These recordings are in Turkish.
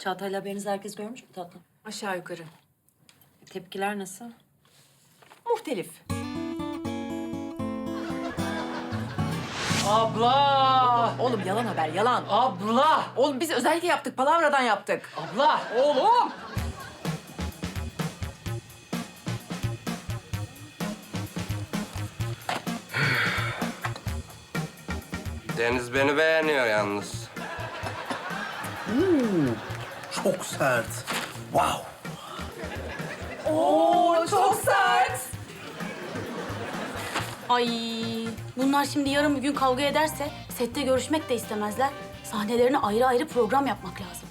Çağatay'la haberinizi herkes görmüş mü tatlım? Aşağı yukarı. Tepkiler nasıl? Muhtelif. Abla! Oğlum yalan haber, yalan. Abla! Oğlum biz özellikle yaptık, palavradan yaptık. Abla! Oğlum! Deniz beni beğeniyor yalnız. Çok sert. Wow. Oo, çok sert. Ay bunlar şimdi yarın bir gün kavga ederse sette görüşmek de istemezler. Sahnelerine ayrı ayrı program yapmak lazım.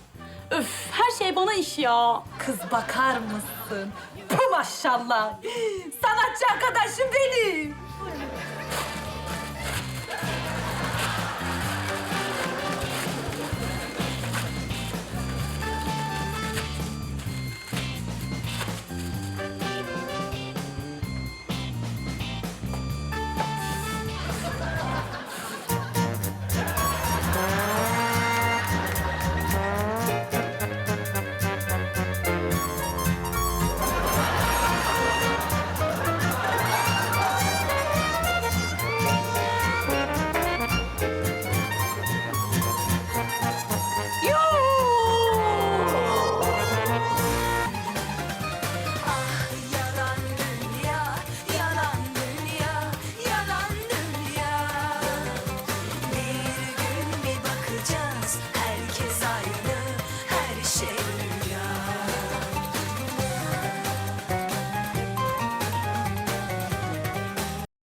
Öf her şey bana iş ya. Kız bakar mısın? Bu maşallah. Sanatçı arkadaşım benim. shit.